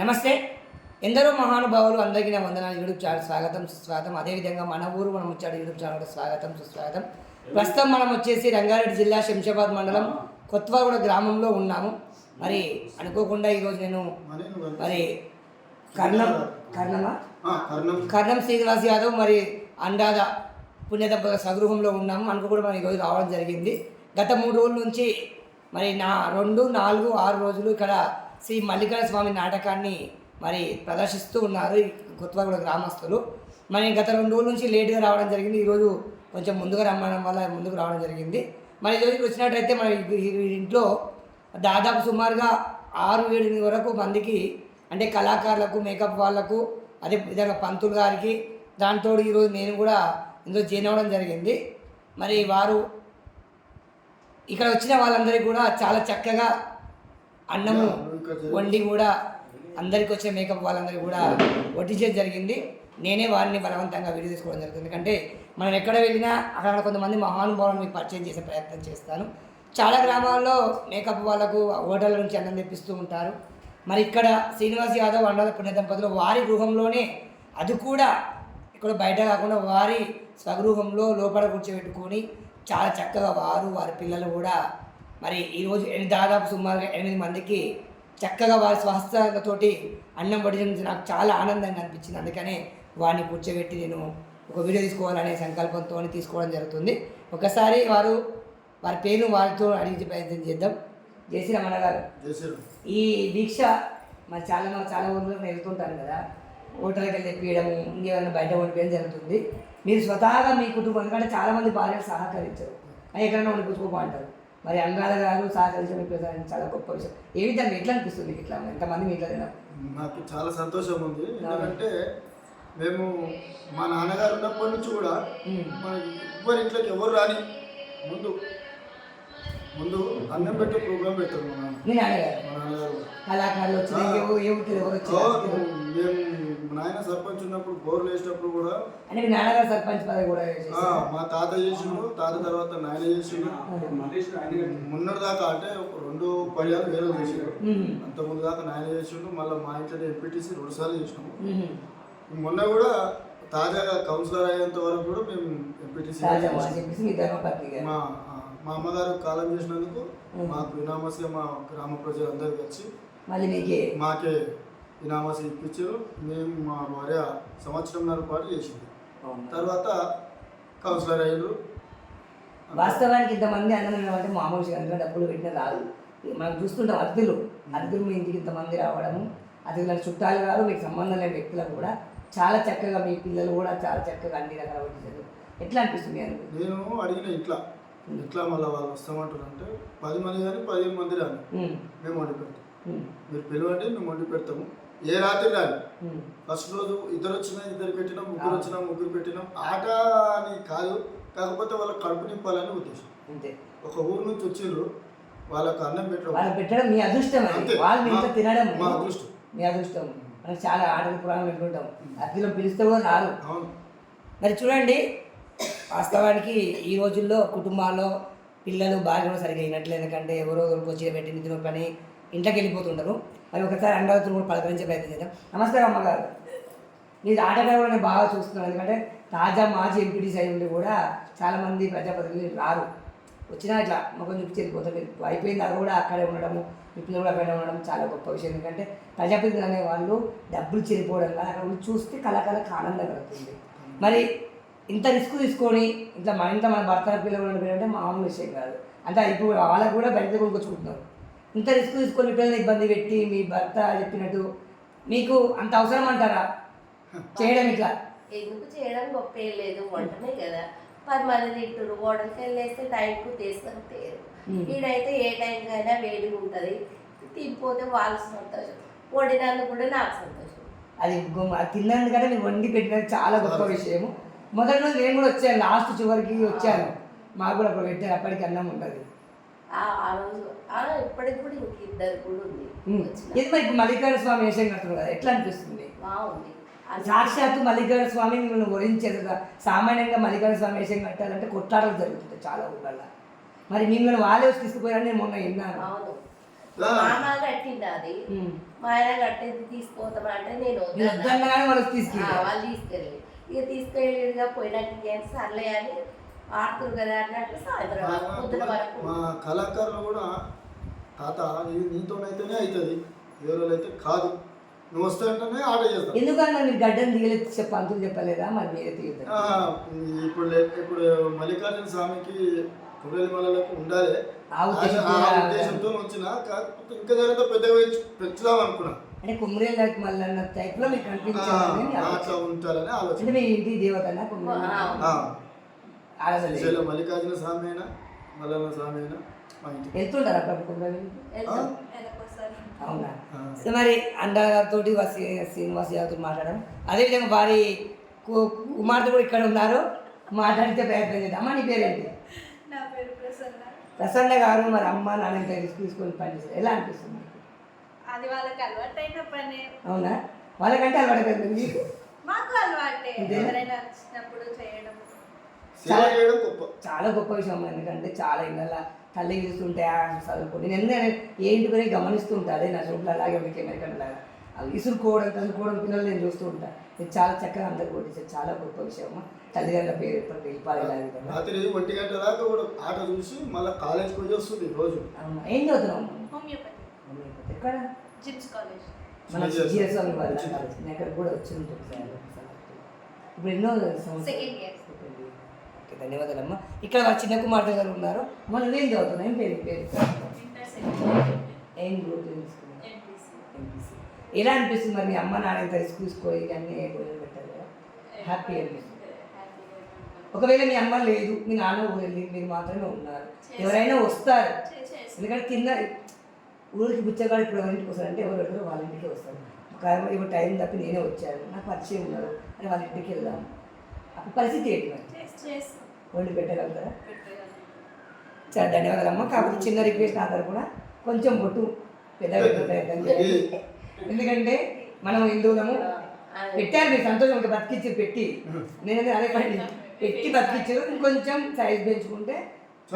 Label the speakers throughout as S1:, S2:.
S1: నమస్తే. ఎందరో మహానుభావులు అందరికీ నా వందనాలు. యూట్యూబ్ ఛానల్ స్వాగతం సుస్వాగతం. అదేవిధంగా మన ఊరు మనం వచ్చాడు యూట్యూబ్ ఛానల్ స్వాగతం సుస్వాగతం. ప్రస్తుతం మనం వచ్చేసి రంగారెడ్డి జిల్లా శంషాబాద్ మండలం కొత్తవాగూడ గ్రామంలో ఉన్నాము. మరి అనుకోకుండా ఈరోజు నేను మరి కర్ణం కర్ణమా?
S2: కర్ణం.
S1: శ్రీనివాస్ యాదవ్ మరి అండాద పుణ్యదంపతుల స్వగృహంలో ఉన్నాము. మనకు కూడా మనం ఈరోజు రావడం జరిగింది. గత మూడు రోజుల నుంచి మరి నా రెండు నాలుగు ఆరు రోజులు ఇక్కడ శ్రీ మల్లికార్జున స్వామి నాటకాన్ని మరి ప్రదర్శిస్తూ ఉన్నారు ఈ కొత్తగూడ గ్రామస్తులు. మరి గత రెండు రోజుల నుంచి లేట్గా రావడం జరిగింది. ఈరోజు కొంచెం ముందుగా రమ్మడం వల్ల ముందుకు రావడం జరిగింది. మరి ఈరోజు వచ్చినట్టయితే మన ఇంట్లో దాదాపు సుమారుగా ఆరు ఏడు వరకు మందికి అంటే కళాకారులకు మేకప్ వాళ్ళకు అదే విధంగా పంతులు గారికి దాంతో ఈరోజు నేను కూడా ఇందులో జాయిన్ అవ్వడం జరిగింది. మరి వారు ఇక్కడ వచ్చిన వాళ్ళందరికీ కూడా చాలా చక్కగా అన్నము వండి కూడా అందరికి వచ్చిన మేకప్ వాళ్ళందరికీ కూడా వడ్డించడం జరిగింది. నేనే వారిని బలవంతంగా వీడియో తీసుకోవడం జరుగుతుంది. ఎందుకంటే మనం ఎక్కడ వెళ్ళినా అక్కడ కొంతమంది మహానుభావులను మీకు పరిచయం చేసే ప్రయత్నం చేస్తాను. చాలా గ్రామాల్లో మేకప్ వాళ్ళకు హోటళ్ళ నుంచి అన్నం తెప్పిస్తూ ఉంటారు. మరి ఇక్కడ శ్రీనివాస్ యాదవ్ అండాల పుణ్య దంపతులు వారి గృహంలోనే అది కూడా ఇక్కడ బయట కాకుండా వారి స్వగృహంలో లోపల కూర్చోబెట్టుకొని చాలా చక్కగా వారు వారి పిల్లలు కూడా మరి ఈరోజు దాదాపు సుమారుగా ఎనిమిది మందికి చక్కగా వారి స్వస్థతతోటి అన్నం పడిన నాకు చాలా ఆనందంగా అనిపించింది. అందుకనే వారిని కూర్చోబెట్టి నేను ఒక వీడియో తీసుకోవాలనే సంకల్పంతో తీసుకోవడం జరుగుతుంది. ఒకసారి వారు వారి పేరు వారితో అడిగి ప్రయత్నం చేద్దాం. జయశ్రీ రమణ గారు
S2: చేసారు
S1: ఈ దీక్ష మరి చాలా మంది చాలా నేను వెళ్తుంటాను కదా హోటల్కి వెళ్ళి తెప్పియడము ఇంకేమైనా బయట వండిపోయడం జరుగుతుంది. మీరు స్వతహాగా మీ కుటుంబం ఎందుకంటే చాలా మంది భార్యలు సహకరించరు. "అయ్య, ఎక్కడైనా వండిపుచ్చుకోపో అంటారు. మరి అనురాధ గారు సహకరించడం మీకు చాలా గొప్ప విషయం. ఏ విధంగా ఎట్లా అనిపిస్తుంది ఇట్లా? ఎంతమంది మీ ఇట్లా తినడం
S2: నాకు చాలా సంతోషం ఉంది. ఎందుకంటే మేము మా నాన్నగారు ఉన్నప్పటి నుంచి కూడా ఎవ్వరి ఇంట్లోకి ఎవరు రాని ముందు ముందు అన్నం పెట్టే ప్రోగ్రామ్ పెట్టారు మా నాన్న.
S1: మీ నాన్నగారు? కళాకారులు వచ్చారు
S2: మేము నాయన సర్పంచ్ ఉన్నప్పుడు బోర్లు వేసినప్పుడు కూడా
S1: అంటే మీ నాన్నగారు సర్పంచ్ పదవి కూడా
S2: మా తాత చేసిండు తాత తర్వాత నాయన చేసిండు. మొన్నటి దాకా అంటే రెండు పర్యాలు వేరే చేసిండు. అంత ముందు దాకా నాయన చేసిండు మళ్ళీ మా ఇంట్లో ఎంపీటీసీ రెండు సార్లు చేసినాము. మొన్న కూడా తాజాగా కౌన్సిలర్ అయ్యేంత వరకు కూడా మేము ఎంపీటీసీ
S1: మీ
S2: అమ్మగారు కాలం చేసినందుకు మాకు ఇనామస్గా మా గ్రామ ప్రజలందరూ వచ్చి
S1: మళ్ళీ మీకే.
S2: మాకే ఇనామస్ ఇప్పించారు. మేము మా భార్య సంవత్సరంన్నర పాటు చేసింది. తర్వాత కౌన్సిలర్ అయ్యారు.
S1: వాస్తవానికి ఇంతమంది అన్నం అంటే మామూలు విషయం అందులో డబ్బులు పెట్టిన రాదు. మనం చూస్తుంటాం అతిథులు. అతిథులు మీ ఇంటికి ఇంతమంది రావడము అతిథులకు చుట్టాలు కాదు మీకు సంబంధం లేని వ్యక్తులకు కూడా చాలా చక్కగా మీ పిల్లలు కూడా చాలా చక్కగా అన్ని రకాల ఎట్లా అనిపిస్తుంది అని
S2: నేను అడిగిన ఇట్లా ఇట్లా మళ్ళీ వాళ్ళు వస్తామంటారు అంటే పది మంది కానీ పదిహేను మంది రాని మేము వండి పెడతాం. మీరు పిలవండి మేము వండి పెడతాము. ఏ రాత్రి రాని ఫస్ట్ రోజు ఇద్దరు వచ్చినా ఇద్దరు పెట్టినాం ముగ్గురు వచ్చినా ముగ్గురు పెట్టినాం. ఆట అని కాదు కాకపోతే వాళ్ళకి కడుపు నింపాలని ఉద్దేశం.
S1: అంతే.
S2: ఒక ఊరు నుంచి వచ్చిండ్రు వాళ్ళకి అన్నం పెట్టడం.
S1: వాళ్ళు పెట్టడం మీ అదృష్టం. వాళ్ళు తినడం
S2: మా అదృష్టం.
S1: మీ అదృష్టం. చాలా ఆటల పురాణం వింటుంటాం అతిథులు పిలిస్తే కూడా
S2: అవును.
S1: మరి చూడండి వాస్తవానికి ఈ రోజుల్లో కుటుంబాల్లో పిల్లలు భార్య కూడా సరిగా అయినట్లు ఎందుకంటే ఎవరో ఎవరికి వచ్చి పెట్టి నిద్ర పని ఇంట్లోకి వెళ్ళిపోతుంటారు మరి ఒకసారి అండవతులు కూడా పలకరించే ప్రయత్నం చేద్దాం. నమస్కారం అమ్మగారు. మీరు ఆటగారు కూడా నేను బాగా చూస్తున్నాను ఎందుకంటే తాజా మాజీ ఎంపీటీస్ అయి ఉండి కూడా చాలామంది ప్రజాప్రతినిధులు రారు. వచ్చినా ఇట్లా మొక్కలు చూపి వెళ్ళిపోతారు మీరు అయిపోయిన తర్వాత కూడా అక్కడే ఉండడము మీ పిల్లలు కూడా అక్కడే ఉండడం చాలా గొప్ప విషయం. ఎందుకంటే ప్రజాప్రతినిధులు అనే వాళ్ళు డబ్బులు చెల్లిపోవడం కానీ అక్కడ చూస్తే కళాకళకు ఆనందం కలుగుతుంది. మరి ఇంత రిస్క్ తీసుకొని ఇట్లా మన ఇంట్లో మన భర్త పిల్లలు అంటే మామూలు విషయం కాదు. అంటే ఇప్పుడు వాళ్ళకు కూడా బయట కొనుక్కొచ్చుకుంటున్నారు. ఇంత రిస్క్ తీసుకొని పిల్లల్ని ఇబ్బంది పెట్టి మీ భర్త చెప్పినట్టు మీకు అంత అవసరం అంటారా? చేయడం ఇట్లా.
S3: ఎందుకు చేయడం గొప్ప ఏం లేదు వంటనే కదా. పది మంది తింటారు హోటల్కి వెళ్ళేస్తే టైంకు తీసుకొని తేరు.
S1: మ్మ్.
S3: ఈడైతే ఏ టైంకైనా వేడిగా ఉంటుంది. తినిపోతే వాళ్ళు సంతోషం. వండినందుకు కూడా నాకు సంతోషం.
S1: అది తిన్నందుకంటే మీరు వండి పెట్టినది చాలా గొప్ప విషయం మొదటి రోజు నేను కూడా వచ్చాను లాస్ట్ చివరికి వచ్చాను. మాకు కూడా అప్పుడు పెట్టారు అప్పటికి అన్నం ఉండదు.
S3: ఆ ఆ రోజు ఆ ఇప్పటికి కూడా ఇంక ఇద్దరు కూడా ఉంది. వచ్చిన
S1: ఇది మరి మల్లికార్జున స్వామి వేషం కడుతున్నారు కదా ఎట్లా అనిపిస్తుంది?
S3: బాగుంది.
S1: సాక్షాత్తు మల్లికార్జున స్వామి మిమ్మల్ని వరించేది కదా. సామాన్యంగా మల్లికార్జున స్వామి వేషం కట్టాలంటే కొట్లాటలు జరుగుతుంటాయి చాలా ఊళ్ళల్లో మరి మిమ్మల్ని వాళ్ళే వచ్చి తీసుకుపోయారని నేను మొన్న విన్నాను.
S3: అవును.
S2: ఆ.
S3: మామ కట్టింది అది. మా ఆయన కట్టేది నేను
S1: కానీ వాళ్ళు
S3: ఆ,
S1: తీసుకెళ్ళి
S3: వాళ్ళు తీసుకెళ్ళి ఇక తీసుకెళ్ళిగా పోయినట్టు ఏం సర్లే అని ఆడుతురు కదా అన్నట్టు సాయంత్రం పొద్దున వరకు.
S2: మా కళాకారులు కూడా తాత ఇది నీతోనైతేనే అవుతుంది ఎవరు అయితే కాదు. నువ్వు వస్తాయంటేనే ఆర్డర్ చేస్తాం.
S1: ఎందుకన్నా మీరు గడ్డను దిగలేదు చెప్ప అంతులు చెప్పలేదా? మరి మీరే
S2: ఆ, ఇప్పుడు ఇప్పుడు మల్లికార్జున స్వామికి కొబ్బరిమలకు ఉండాలి.
S1: ఆ ఉద్దేశంతో
S2: వచ్చిన. కాకపోతే ఇంకా జరిగితే పెద్దగా పెంచు- పెంచుదాం అనుకున్నా.
S1: అంటే కుమ్మరేళ్ళకి మళ్ళీ అన్న టైప్లో మీకు కనిపించాలని మీ ఆలోచన.
S2: అట్లా ఉంటారని ఆలోచన.
S1: అంటే మీ ఇంటి దేవతనా
S2: మల్లికార్జున స్వామి అయినా మల్లన్న స్వామి అయినా మా ఇంటికి?
S1: వెళ్తుంటారా అప్పుడు అవునా? మరి అన్నగారితో శ్రీనివాస్ యాదవ్తో మాట్లాడడం. అదేవిధంగా వారి కుమార్తె కూడా ఇక్కడ ఉన్నారు. మాట్లాడితే ప్రయత్నం చేద్దాం. అమ్మ నీ పేరేంటి?
S4: నా పేరు ప్రసన్న.
S1: ప్రసన్న గారు మరి అమ్మ నాన్న తీసుకొని పనిచేస్తారు. ఎలా అనిపిస్తుంది?
S4: అది వాళ్ళకి అలవాటైన పని.
S1: అవునా? వాళ్ళకంటే అలవాటు కదా మీకు
S4: మాకు అలవాటే? ఎవరైనా వచ్చినప్పుడు చేయడం.
S2: గొప్ప.
S1: చాలా గొప్ప విషయం ఎందుకంటే చాలా ఇళ్ళ తల్లి చూస్తుంటే ఆ చదువుకోండి నేను ఎందుకంటే ఏంటి కూడా గమనిస్తూ ఉంటాను అదే నా చోట్ల అలాగే మీకు అమెరికన్ లాగా. అవి ఇసురుకోవడం చదువుకోవడం పిల్లలు నేను చూస్తూ ఉంటాను ఇది చాలా చక్కగా అందరు కొట్టించారు చాలా గొప్ప విషయం తల్లిదండ్రుల పేరు ఎప్పుడు వెళ్ళిపోవాలి
S2: రాత్రి ఒంటి గంట దాకా కూడా ఆట చూసి మళ్ళీ కాలేజ్కి పోయి వస్తుంది రోజు.
S1: అవునా ఏం చదువుతున్నావు
S4: హోమియోపతి.
S1: ఎక్కడ?
S4: Gyms college.
S1: మన
S2: జిఎస్
S1: వాళ్ళ. నేను అక్కడ కూడా వచ్చి ఉంటుంది సార్. ఇప్పుడు ఎన్నో
S4: Second year.
S1: ఓకే ధన్యవాదాలమ్మా. ఇక్కడ వాళ్ళ చిన్న కుమార్తె గారు ఉన్నారు. మనం ఏం చదువుతున్నాం? ఏం పేరు? పేరు
S4: సెకండ్
S1: ఏం గ్రూప్ ఎలా అనిపిస్తుంది మరి మీ అమ్మ నాన్న ఇంత రిస్క్ తీసుకోయి అన్నీ భోజనం పెట్టారు కదా హ్యాపీ అనిపిస్తుంది. ఒకవేళ మీ అమ్మ లేదు మీ నాన్న ఊరెళ్ళి మీరు మాత్రమే ఉన్నారు. ఎవరైనా వస్తారు. ఎందుకంటే తిన్న ఊరికి బుచ్చగాడు ఇప్పుడు ఎవరింటికి వస్తారంటే ఎవరు పెడతారో వాళ్ళ ఇంటికి వస్తారు. కానీ ఇప్పుడు టైం తప్పి నేనే వచ్చాను. నాకు పరిచయం ఉన్నారు. అని వాళ్ళ ఇంటికి వెళ్దాం. అప్పుడు పరిస్థితి ఏంటి వండి పెట్టగలుగుతారా?
S4: పెట్టగలం
S1: చాలా ధన్యవాదాలమ్మ. కాకపోతే చిన్న రిక్వెస్ట్ నా తరపున. కొంచెం బొట్టు పెద్ద ప్రయత్నం ఎందుకంటే మనం హిందువులము పెట్టారు మీరు సంతోషం ఉంటే బతికిచ్చి పెట్టి. నేను అదే పని. పెట్టి బతికిచ్చారు. ఇంకొంచెం సైజ్ పెంచుకుంటే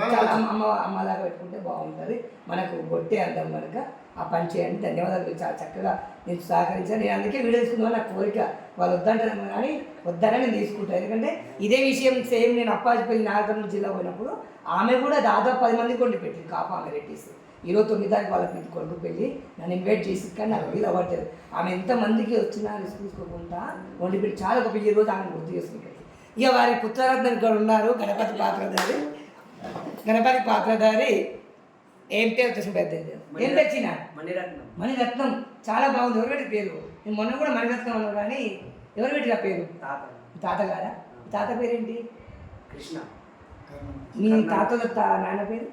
S1: అమ్మ అమ్మ అమ్మలాగా పెట్టుకుంటే బాగుంటుంది. మనకు బొట్టే అందం కనుక ఆ పని చేయండి. ధన్యవాదాలు. చాలా చక్కగా నేను సహకరించాను. నేను అందుకే వీడియో తీసుకుందాం నా కోరిక. వాళ్ళు వద్దంటారేమో కానీ వద్దనే నేను తీసుకుంటాను. ఎందుకంటే ఇదే విషయం సేమ్ నేను అప్పాజిపల్లి నాగర్నూరు జిల్లా పోయినప్పుడు ఆమె కూడా దాదాపు పది మంది కొండి పెట్టింది. కాప ఆమె రెడ్డిస్. ఈరోజు తొమ్మిది తారీఖు వాళ్ళకి ఇంటి కొడుకు పెళ్ళి. నన్ను ఇన్వైట్ చేసి కానీ నాకు వీలు అవ్వట్లేదు. ఆమె ఎంతమందికి వచ్చినా రిస్క్ తీసుకోకుండా వండి పెట్టి చాలా గొప్ప. ఈ రోజు ఆమె గుర్తు చేసుకుంటుంది ఇక వారి పుత్రరత్నం ఇక్కడ ఉన్నారు. గణపతి పాత్రధారి. గణపతి పాత్రధారి ఏం పేరు వచ్చేసి పెద్ద ఏం తెచ్చిన?
S5: మణిరత్నం.
S1: మణిరత్నం. చాలా బాగుంది. ఎవరు పెట్టి పేరు? నేను మొన్న కూడా మణిరత్నం అన్నాను కానీ ఎవరు పెట్టిన పేరు?
S5: తాత.
S1: తాతగారా? తాత పేరేంటి?
S5: కృష్ణ.
S1: మీ తాతల తా నాన్న పేరు?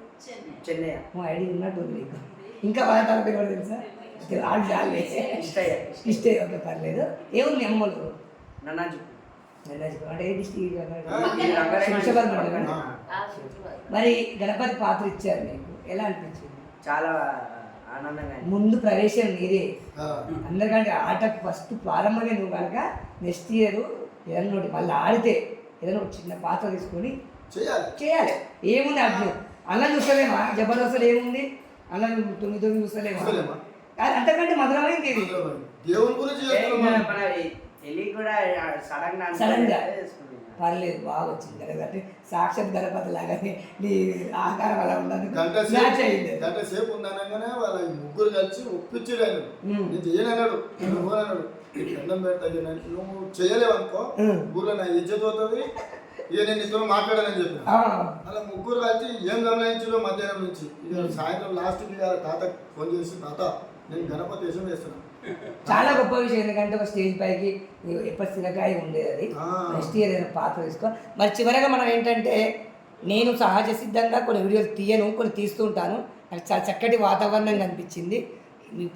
S5: చెన్నయ్య.
S1: మా ఐడి ఉన్నట్టు ఉంది నీకు. ఇంకా వాళ్ళ తాత పేరు కూడా తెలుసా? వాళ్ళు చాలే.
S5: ఇష్టయ్య.
S1: ఇష్టే ఓకే పర్లేదు. ఏముంది మీ అమ్మలు
S5: నన్నాజు
S1: అంటే ఏ డిస్ట్రిక్ట్ మరి గణపతి పాత్ర ఇచ్చారు మీకు. ఎలా అనిపించింది?
S5: చాలా ఆనందంగా.
S1: ముందు ప్రవేశం మీరే
S2: ఆ.
S1: అందరికంటే ఆటకు ఫస్ట్ ప్రారంభమే నువ్వు కనుక నెక్స్ట్ ఇయర్ ఏదైనా ఒకటి మళ్ళీ ఆడితే ఏదైనా ఒక చిన్న పాత్ర తీసుకొని
S2: చేయాలి.
S1: చేయాలి. ఏముంది అర్థం? అన్నం చూస్తలేమా? జబర్దస్త్ ఏముంది? అన్నం తొమ్మిది తొమ్మిది చూస్తలేమా? అంతకంటే మధురమైంది ఇది
S2: దేవుని గురించి
S5: ఏ,
S2: చేస్తున్నాం
S5: మన-
S2: మనం.
S5: మన ఎలి కూడా సడన్గా
S1: Sudden గా.
S5: చేసుకుంది.
S1: పర్లేదు బాగా వచ్చింది కదా అంటే సాక్షాత్ గణపతి లాగానే నీ ఆకారం అలా ఉన్నది
S2: గంట
S1: మ్యాచ్ అయింది
S2: గంట సేపు ఉందనగానే వాళ్ళ ముగ్గురు కలిసి ఒప్పించాడు ఆయన. నేను చేయనన్నాడు నువ్వు అన్నాడు నీకు దండం పెడతా నువ్వు చేయలేవు అనుకో. ఊళ్ళో నా ఇజ్జత్ అవుతుంది ఇక నేను నీతో మాట్లాడాలని చెప్పిన
S1: ఆ,
S2: అలా ముగ్గురు కలిసి ఏం గమనించారో మధ్యాహ్నం నుంచి ఇక సాయంత్రం లాస్ట్కి ఇక తాత ఫోన్ చేసి తాత నేను గణపతి వేషం వేస్తున్నాను
S1: చాలా గొప్ప విషయం ఎందుకంటే ఒక స్టేజ్ పైకి ఎప్పటి స్థిరకాయ ఉండేది అది. నెక్స్ట్ ఇయర్ ఏదైనా పాత్ర తీసుకో. మరి చివరగా మనం ఏంటంటే నేను సహజ సిద్ధంగా కొన్ని వీడియోలు తీయను కొన్ని తీస్తుంటాను నాకు చాలా చక్కటి వాతావరణం కనిపించింది.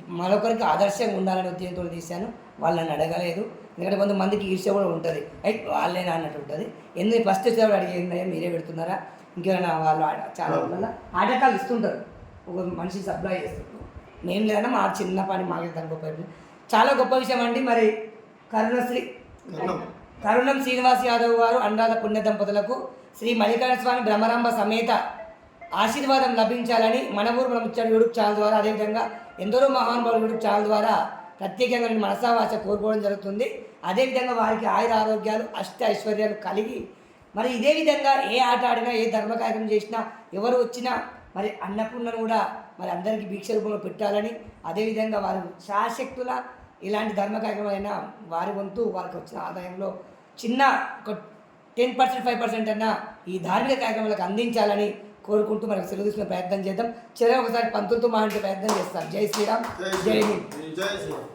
S1: మరొకరికి ఆదర్శంగా ఉండాలనే ఉద్దేశంతో తీశాను. వాళ్ళు నన్ను అడగలేదు. ఎందుకంటే కొంతమందికి ఈర్ష్య కూడా ఉంటుంది. అయితే వాళ్ళేనా అన్నట్టు ఉంటుంది. ఎందుకు ఫస్ట్ వచ్చేవాడు అడిగింది మీరే పెడుతున్నారా? ఇంకేమైనా వాళ్ళు ఆడ- చాలా వాళ్ళ ఆటకాలు ఇస్తుంటారు. ఒక మనిషి సప్లై చేస్తారు నేను లేదన్నా మా చిన్న పని మాకే గొప్ప. చాలా గొప్ప విషయం అండి మరి కరుణశ్రీ
S2: కరుణం.
S1: శ్రీనివాస్ యాదవ్ గారు అనురాధ పుణ్య దంపతులకు శ్రీ మల్లికార్జున స్వామి బ్రహ్మరాంబ సమేత ఆశీర్వాదం లభించాలని మన ఊరు మన యూట్యూబ్ ఛానల్ ద్వారా అదేవిధంగా ఎందరో మహానుభావులు యూట్యూబ్ ఛానల్ ద్వారా ప్రత్యేకంగా నేను మనసావాస కోరుకోవడం జరుగుతుంది అదేవిధంగా వారికి ఆయుర ఆరోగ్యాలు అష్ట ఐశ్వర్యాలు కలిగి మరి ఇదే విధంగా ఏ ఆట ఆడినా ఏ ధర్మ కార్యక్రమం చేసినా ఎవరు వచ్చినా మరి అన్నపూర్ణను కూడా మరి అందరికీ భిక్ష రూపంలో పెట్టాలని అదేవిధంగా వారు శాశక్తుల ఇలాంటి ధర్మ కార్యక్రమాలైనా వారి వంతు వారికి వచ్చిన ఆదాయంలో చిన్న ఒక టెన్ పర్సెంట్ ఫైవ్ పర్సెంట్ అన్న ఈ ధార్మిక కార్యక్రమాలకు అందించాలని కోరుకుంటూ మనకు సెలవు తీసుకునే ప్రయత్నం చేద్దాం. చివరి ఒకసారి పంతులతో మాట్లాడే ప్రయత్నం చేస్తాం జై శ్రీరామ్. జై హింద్.
S2: జై శ్రీరామ్.